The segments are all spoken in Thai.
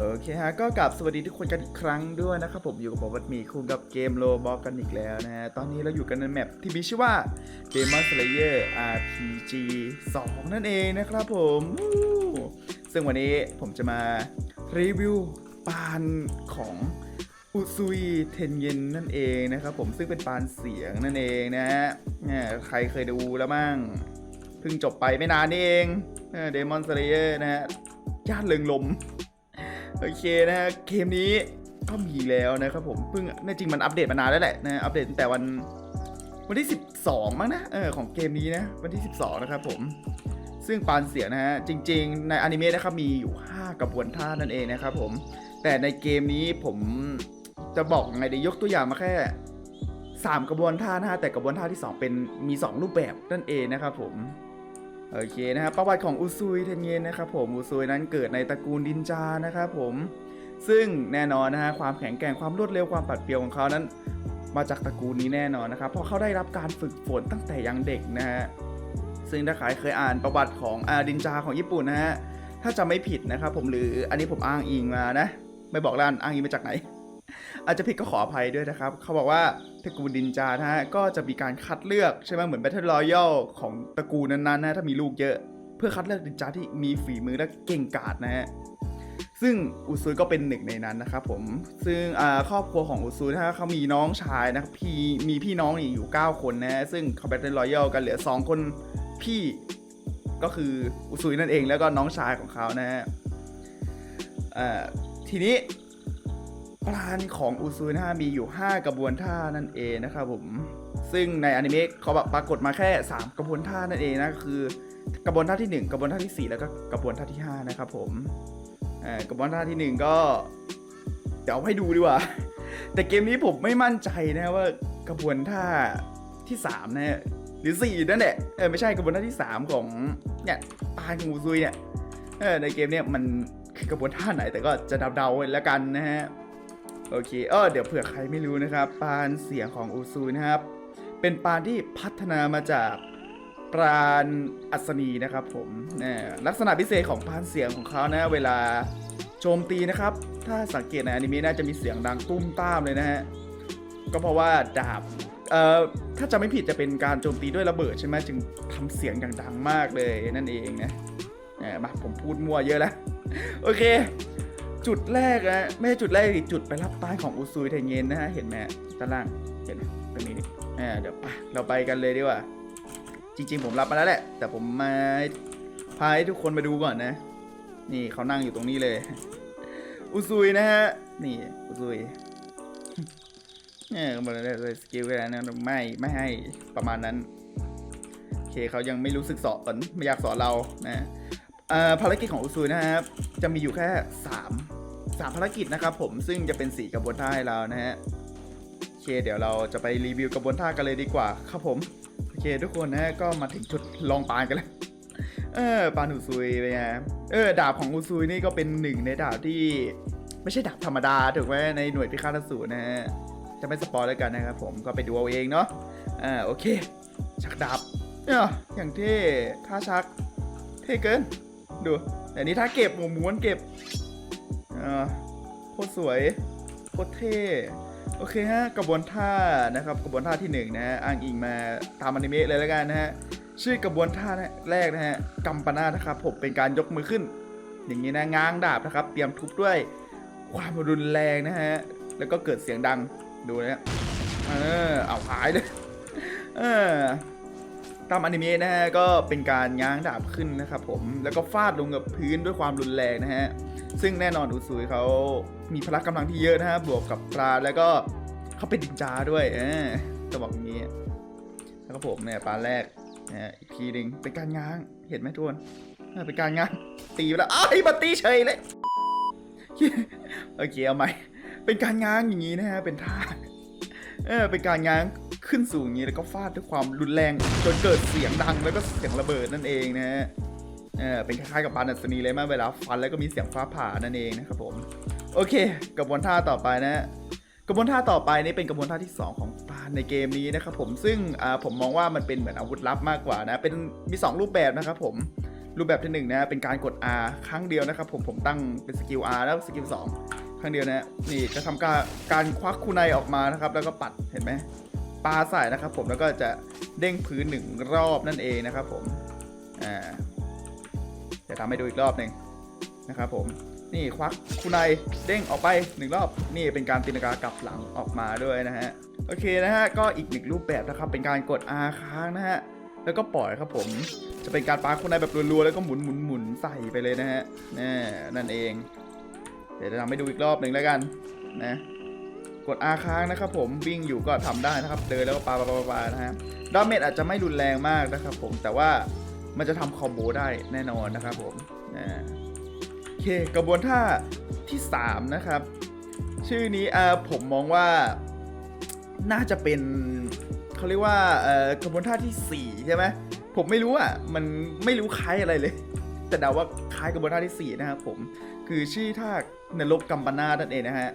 โอเคฮะก็กลับสวัสดีทุกคนกันอีกครั้งด้วยนะครับผมอยู่กับผมวัดหมีคุงกับเกมโลบอกกันอีกแล้วนะฮะตอนนี้เราอยู่กันในแมปที่มีชื่อว่า Demon Slayer RPG 2 นั่นเองนะครับผม ซึ่งวันนี้ผมจะมารีวิวปานของอุซุยเทนเย็นนั่นเองนะครับผมซึ่งเป็นปานเสียงนั่นเองนะฮะเนี่ยใครเคยดูแล้วมั่งเพิ่งจบไปไม่นานนี่เองเดมอนสเลเยอร์นะฮะย่านเริงลม โอเคนะฮะเกมนี้ก็มีแล้วนะครับผมเพิ่งแน่จริงมันอัปเดตมานานแล้วแหละนะอัปเดตตั้งแต่วันวันที่ 12 มั้งนะเออของเกมนี้นะ วันที่ 12 นะครับผม ซึ่งปานเสียงนะฮะ จริง ๆ ในอนิเมะนะครับมีอยู่ 5 กระบวนท่านั่นเองนะครับผม แต่ในเกมนี้ผมจะบอกไงเดี๋ยวยกตัวอย่างมาแค่ 3 กระบวนท่านะฮะแต่กระบวนท่าที่ 2 เป็นมี 2 รูปแบบนั่นเองนะครับผม โอเคนะครับประวัติของอุซุยเทนเยนนะครับผมอุซุยนั้นเกิดในตระกูลดินจานะครับผมซึ่งแน่นอนนะฮะความแข็งแกร่งความรวดเร็วความปัดเปรียวของเขานั้น มาจากตระกูลนี้แน่นอนนะครับเพราะเขาได้รับการฝึกฝนตั้งแต่ยังเด็กนะฮะซึ่งถ้าใครเคยอ่านประวัติของอาดินจาของญี่ปุ่นนะฮะถ้าจำไม่ผิดนะครับผมหรืออันนี้ผมอ้างอิงมานะ ไม่บอกร้านอ้างอิงมาจากไหน อาจจะผิดก็ขออภัยด้วยนะครับ เขาบอกว่าตระกูลดินจานะฮะก็จะมีการคัดเลือกใช่ไหมเหมือน Battle Royale ของตระกูลนั้นๆนะถ้ามีลูกเยอะ เพื่อคัดเลือกดินจาที่มีฝีมือและเก่งกาจนะฮะซึ่งอุซุยก็เป็นหนึ่งในนั้นนะครับผม ซึ่งครอบครัวของอุซุยนะฮะเขามีน้องชายนะครับพี่มีพี่น้องอยู่ 9 คนนะซึ่งเขา Battle Royale กันเหลือ 2 คนพี่ก็คืออุซุยนั่นเองแล้วก็น้องชายของเขานะฮะทีนี้ ปราณของอุซุยนะฮะมีอยู่ 5 กระบวนท่านั่นเองนะครับผม ซึ่งในอนิเมะเขาแบบปรากฏมาแค่ 3 กระบวนท่านั่นเองนะคือกระบวนท่าที่ 1 กระบวนท่าที่ 4 แล้วก็กระบวนท่าที่ 5 นะครับผมอ่ากระบวนท่าทีหนึ่1 ก็เดี๋ยวเอาให้ดูดีกว่า แต่เกมนี้ผมไม่มั่นใจนะว่ากระบวนท่าที่ 3 นะฮะหรือ 4 นั่นแหละเออไม่ใช่กระบวนท่าที่ 3 ของเนี่ยปานของอุซุยเนี่ยเออในเกมเนี่ยมันคือกระบวนท่าไหนแต่ก็จะเดาๆแล้วกันนะฮะ โอเคเออเดี๋ยวเผื่อใครไม่รู้นะครับ ปานเสียงของอูซูนะครับ เป็นปานที่พัฒนามาจากปราณอัศนีนะครับผมลักษณะพิเศษของปานเสียงของเขานะเวลาโจมตีนะครับ ถ้าสังเกตในอนิเมะน่าจะมีเสียงดังตุ้มต้ามเลยนะฮะ ก็เพราะว่าดาบ เอ่อ ถ้าจะไม่ผิดจะเป็นการโจมตีด้วยระเบิดใช่ไหมจึงทำเสียงอย่างดังมากเลยนั่นเองนะมาผมพูดมั่วเยอะแล้ว โอเค จุดแรกนะไม่ใช่จุดแรกดิจุดไปรับป้ของอุซุยเทเย็นนะฮะ เห็นไหมด้านล่าง เห็นไหมตรงนี้นี่อ่าเดี๋ยวไปเราไปกันเลยดีกว่า จริง ๆ ผมรับมาแล้วแหละ แต่ผมมาพาให้ทุกคนมาดูก่อนนะ นี่เขานั่งอยู่ตรงนี้เลย อุซุยนะฮะ นี่ อุซุยเนี่ยมาเลยสกิลกันนะไม่ไม่ให้ประมาณนั้นโอเคเขายังไม่รู้สึกสอนไม่อยากสอนเรานะอ่อภารกิจของอุซุยนะครับ จะมีอยู่แค่ 3 3 ภารกิจนะครับผมซึ่งจะเป็น 4 กระบวนท่าให้เรานะฮะโอเคเดี๋ยวเราจะไปรีวิวกระบวนท่ากันเลยดีกว่าครับผมโอเคทุกคนนะก็มาถึงจุดลองปานกันแล้วเออปานอุซุยเป็นไงเออดาบของอุซุยนี่ก็เป็นหนึ่งในดาบที่ไม่ใช่ดาบธรรมดาถูกไหมในหน่วยพิฆาตสูรนะฮะจะไม่สปอยแล้วกันนะครับผมก็ไปดูเอาเองเนาะอ่าโอเค ชักดาบเนี่ยอย่างเท่ท่าชัก เท่เกิน ดูแต่นี้ถ้าเก็บหมูม้วนเก็บ อ่าโคตรสวยโคตรเท่โอเคฮะกระบวนท่านะครับกระบวนท่าที่หนึ่งนะฮะอ้างอิงมาตามอนิเมะเลยแล้วกันนะฮะชื่อกระบวนท่าแรกนะฮะกัมปนาทนะครับผมเป็นการยกมือขึ้น อย่างนี้นะง้างดาบนะครับ เตรียมทุบด้วยความรุนแรงนะฮะแล้วก็เกิดเสียงดังดูนะฮะเออเอาหายเลยเออตามอนิเมะนะฮะก็เป็นการง้างดาบขึ้นนะครับผมแล้วก็ฟาดลงกับพื้นด้วยความรุนแรงนะฮะ ซึ่งแน่นอนอุซุยเขามีพละกำลังที่เยอะนะฮะบวกกับปลาแล้วก็เขาเป็นดินจาด้วยเออจะบอกอย่างนี้ แล้วก็ผมเนี่ยปลาแรกนะอีกทีหนึ่งเป็นการง้างเห็นไหมทุกคนเป็นการง้างตีไปแล้วอ้ายมาตีเฉยเลยโอเคเอาใหม่เป็นการง้างอย่างนี้นะฮะเป็นท่าเออเป็นการง้างขึ้นสูงอย่างนี้แล้วก็ฟาดด้วยความรุนแรงจนเกิดเสียงดังแล้วก็เสียงระเบิดนั่นเองนะฮะ เออเป็นคล้ายๆกับปานอัศนีเลยมากเวลาฟันแล้วก็มีเสียงฟ้าผ่านั่นเองนะครับผม โอเคกระบวนท่าต่อไปนะกระบวนท่าต่อไปนี่เป็นกระบวนท่าที่ 2 ของปานในเกมนี้นะครับผมซึ่งผมมองว่ามันเป็นเหมือนอาวุธลับมากกว่านะ เป็นมี 2 รูปแบบนะครับผมรูปแบบที่หนึ่งนะเป็นการกด R ครั้งเดียวนะครับผมผมตั้งเป็นสกิล R แล้วสกิล2ครั้งเดียวนะนี่จะทำการการควักคูไนออกมานะครับแล้วก็ปัดเห็นไหมปาใส่นะครับผมแล้วก็จะเด้งพื้นหนึ่งรอบนั่นเองนะครับผมอ่า เดี๋ยวทำให้ดูอีกรอบหนึ่งนะครับผมนี่ควักคูไนายเด้งออกไปหนึ่งรอบนี่เป็นการตีนกากลับหลังออกมาด้วยนะฮะโอเคนะฮะก็อีกหนึ่งรูปแบบนะครับเป็นการกด R ค้างนะฮะแล้วก็ปล่อยครับผมจะเป็นการปาคุณนในแบบรัวๆแล้วก็หมุนหมุนหมุนใส่ไปเลยนะฮะนี่นั่นเอง เดี๋ยวจะทำให้ดูอีกรอบหนึ่งแล้วกันนะกด R ค้างนะครับผมวิ่งอยู่ก็ทำได้นะครับเดินแล้วก็ปาปาปาปานะฮะดาเมจอาจจะไม่รุนแรงมากนะครับผมแต่ว่า มันจะทำคอมโบได้แน่นอนนะครับผมโอเคกระบวนท่าที่ 3 นะครับ ชื่อนี้ผมมองว่าน่าจะเป็นเขาเรียกว่ากระบวนท่าที่ 4 ใช่ไหมผมไม่รู้อะมันไม่รู้คล้ายอะไรเลย แต่เดาว่าคล้ายกระบวนท่าที่ 4 นะครับผมคือชื่อท่านรกกัมปนาตนั่นเองนะฮะ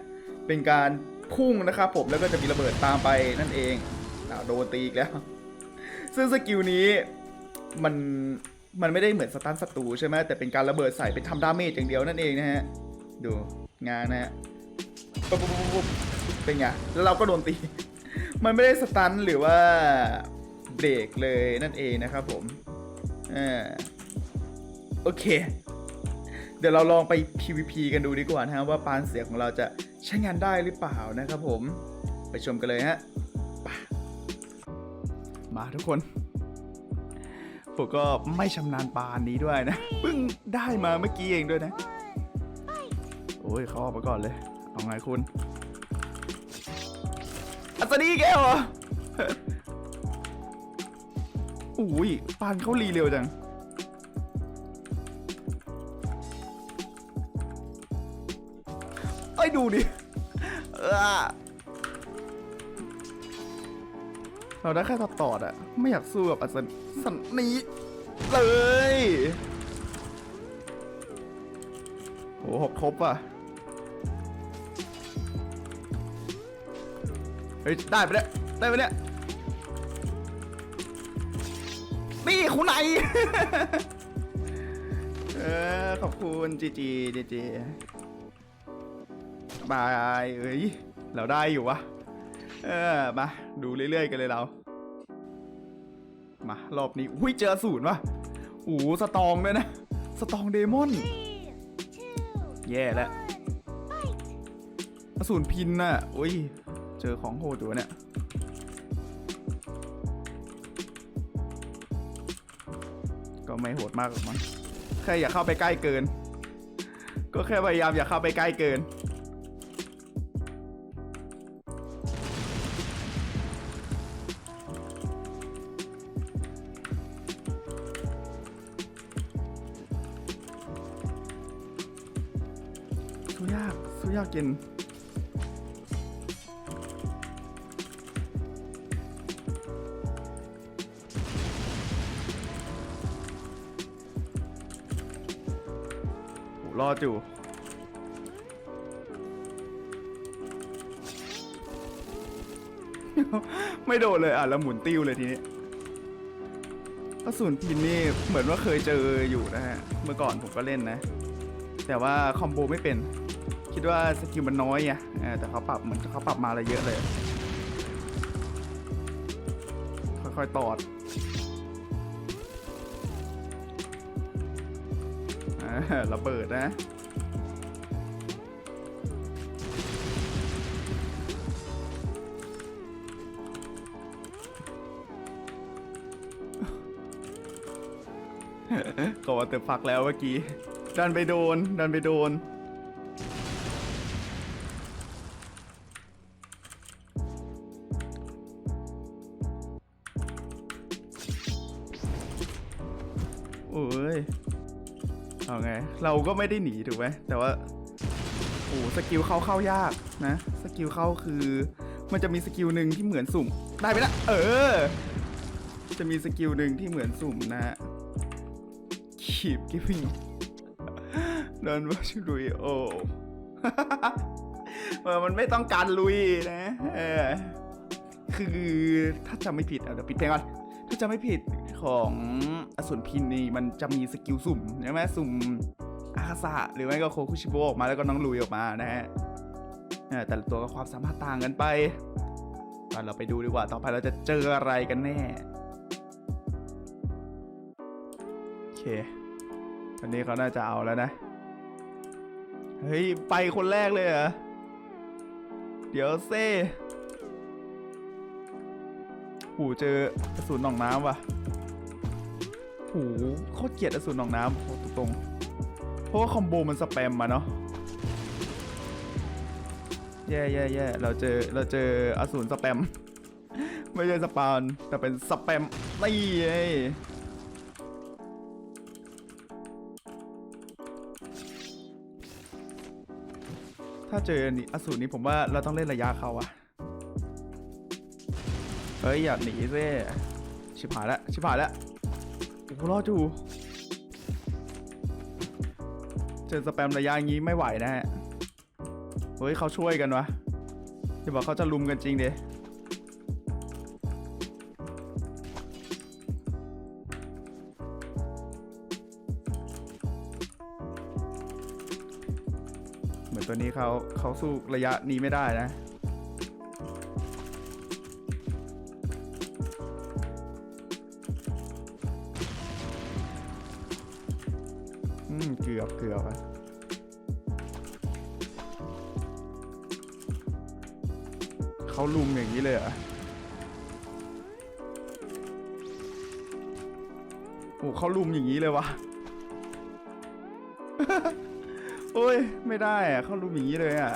เป็นการพุ่งนะครับผมแล้วก็จะมีระเบิดตามไปนั่นเองโดนตีอีกแล้ว ซึ่งสกิลนี้ มันมันไม่ได้เหมือนสตันศัตรูใช่ไหมแต่เป็นการระเบิดใส่เป็นทำดาเมจอย่างเดียวนั่นเองนะฮะ ดูงานนะฮะปุ๊บปุ๊บปุ๊บเป็นไงแล้วเราก็โดนตี มันไม่ได้สตันหรือว่าเบรกเลยนั่นเองนะครับผมอ่าโอเค เดี๋ยวเราลองไป PVP กันดูดีกว่านะฮะว่าปานเสียงของเราจะใช้งานได้หรือเปล่านะครับผม ไปชมกันเลยฮะมาทุกคน ผมก็ไม่ชำนาญปานนี้ด้วยนะเพิ่งได้มาเมื่อกี้เองด้วยนะ โอ้ยเขาออกมาก่อนเลย เอาไงคุณ อัศนีแกเหรออุ้ยปานเขารีเร็วจังเอ้ยดูดิ เราได้แค่ตัดตอดอะไม่อยากสู้กับอัศสันนี้เลยโหหกครบอะเฮ้ยได้ไปแล้วได้ไปแล้วนี่คุณไหน เออ ขอบคุณจีจีจีจีบายเอ้ย เราได้อยู่วะ เออมาดูเรื่อยๆกันเลยเรา มารอบนี้อุ้ยเจอศูนย์วะโอ้โหสตองด้วยนะ สตองเดมอน แย่แล้วอสูรพินน่ะอุ้ย เจอของโหดอยู่วเนี่ยก็ไม่โหดมากหรอกมั้งแค่อย่าเข้าไปใกล้เกิน ก็แค่พยายามอย่าเข้าไปใกล้เกิน ยากสู้ยากเกินโหรอดอยู่ไม่โดนเลยอะ แล้วหมุนติ้วเลยทีนี้กระสุนพินนี่เหมือนว่าเคยเจออยู่นะฮะ เมื่อก่อนผมก็เล่นนะ แต่ว่าคอมโบไม่เป็น คิดว่าสกิลมันน้อยไงเออแต่เขาปรับเหมือนเขาปรับมาอะไรเยอะเลย ค่อยๆตอดอ่าระเบิดนะก็ว่าแต่ฟักแล้วเมื่อกี้ดันไปโดนดันไปโดน โอ้ยเอาไง เราก็ไม่ได้หนีถูกไหมแต่ว่าโอ้สกิลเข้าเข้ายากนะ สกิลเข้าคือ มันจะมีสกิลหนึ่งที่เหมือนสุ่ม ได้ไปละเออ จะมีสกิลหนึ่งที่เหมือนสุ่มนะฮะ keep giving don't want to ลุยโอ้มันไม่ต้องการลุยนะ เออ คือถ้าจำไม่ผิด เดี๋ยวปิดเพลงก่อน ถ้าจะไม่ผิดของ อสูรพินนี่มันจะมีสกิลสุ่มใช่ไหมสุ่มอาคาสะหรือไม่ก็โคคุชิโบออกมาแล้วก็น้องลุยออกมานะฮะแต่ละตัวก็ความสามารถต่างกันไปก็เราไปดูดีกว่าต่อไปเราจะเจออะไรกันแน่โอเคอันนี้เขาน่าจะเอาแล้วนะ เฮ้ย ไปคนแรกเลยเหรอ เดี๋ยวเซ่หูเจอกระสุนหนองน้ำว่ะ หูโคตรเกลียดกระสุนหนองน้ำตรตรงๆเพราะว่าคอมโบมันสแปมมาเนาะแย่แย่แย่เราเจอเราเจออสูรสแปม ไม่ใช่สปาวน์แต่เป็นสแปมนี่ไงถ้าเจออันนี้อสูรนี้ผมว่าเราต้องเล่นระยะเขาอะเฮ้ยอย่าหนีซิชิบหายแล้วชิบหายแล้ว โอ้โหรอดจูเจอสแปมระยะอย่างนี้ไม่ไหวนะฮะ เฮ้ยเขาช่วยกันวะจะบอกเขาจะลุมกันจริงเดเหมือนตัวนี้เขาเขาสู้ระยะนี้ไม่ได้นะ เกือบเกือบอะเขาลุมอย่างนี้เลยเหรอโอ้เขาลุมอย่างนี้เลยวะโอ้ย ไม่ได้อะเขาลุมอย่างนี้เลยอะ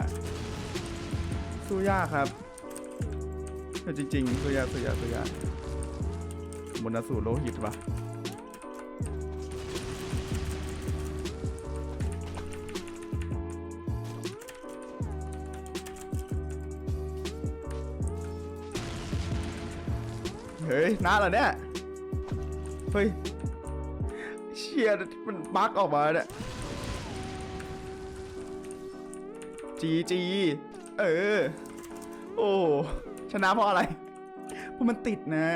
สู้ยากครับแต่จริงๆสู้ยากสู้ยากสู้ยากบนนสูรโลหิตวะ ยน้าเหรอเนี่ยเฮ้ยเชียมันบั๊กออกมาเนี่ยจีจีเออ โอ้ชนะเพราะอะไรเพราะมันติดนะ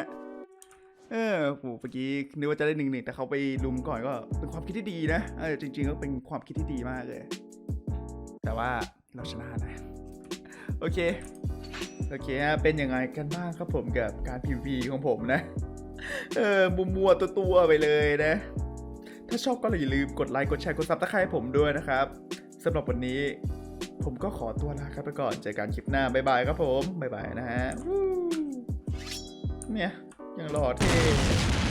เออโหเมื่อกี้นึกว่าจะได้หนึ่งหนึ่งแต่เขาไปลุมก่อนก็เป็นความคิดที่ดีนะเออจริง ๆ ก็เป็นความคิดที่ดีมากเลย แต่ว่าเราชนะนะ โอเค โอเคฮะเป็นยังไงกันบ้างครับผมกับการ PVP ของผมนะ เออมัวมัวตัวตัวๆไปเลยนะ ถ้าชอบก็อย่าลืมกดไลค์กดแชร์กดซับสไครต์ผมด้วยนะครับสำหรับวันนี้ ผมก็ขอตัวลาครับไปก่อนเจอกันคลิปหน้าบ๊ายบายครับผมบ๊ายบายนะฮะเนี่ยยังหล่อเท่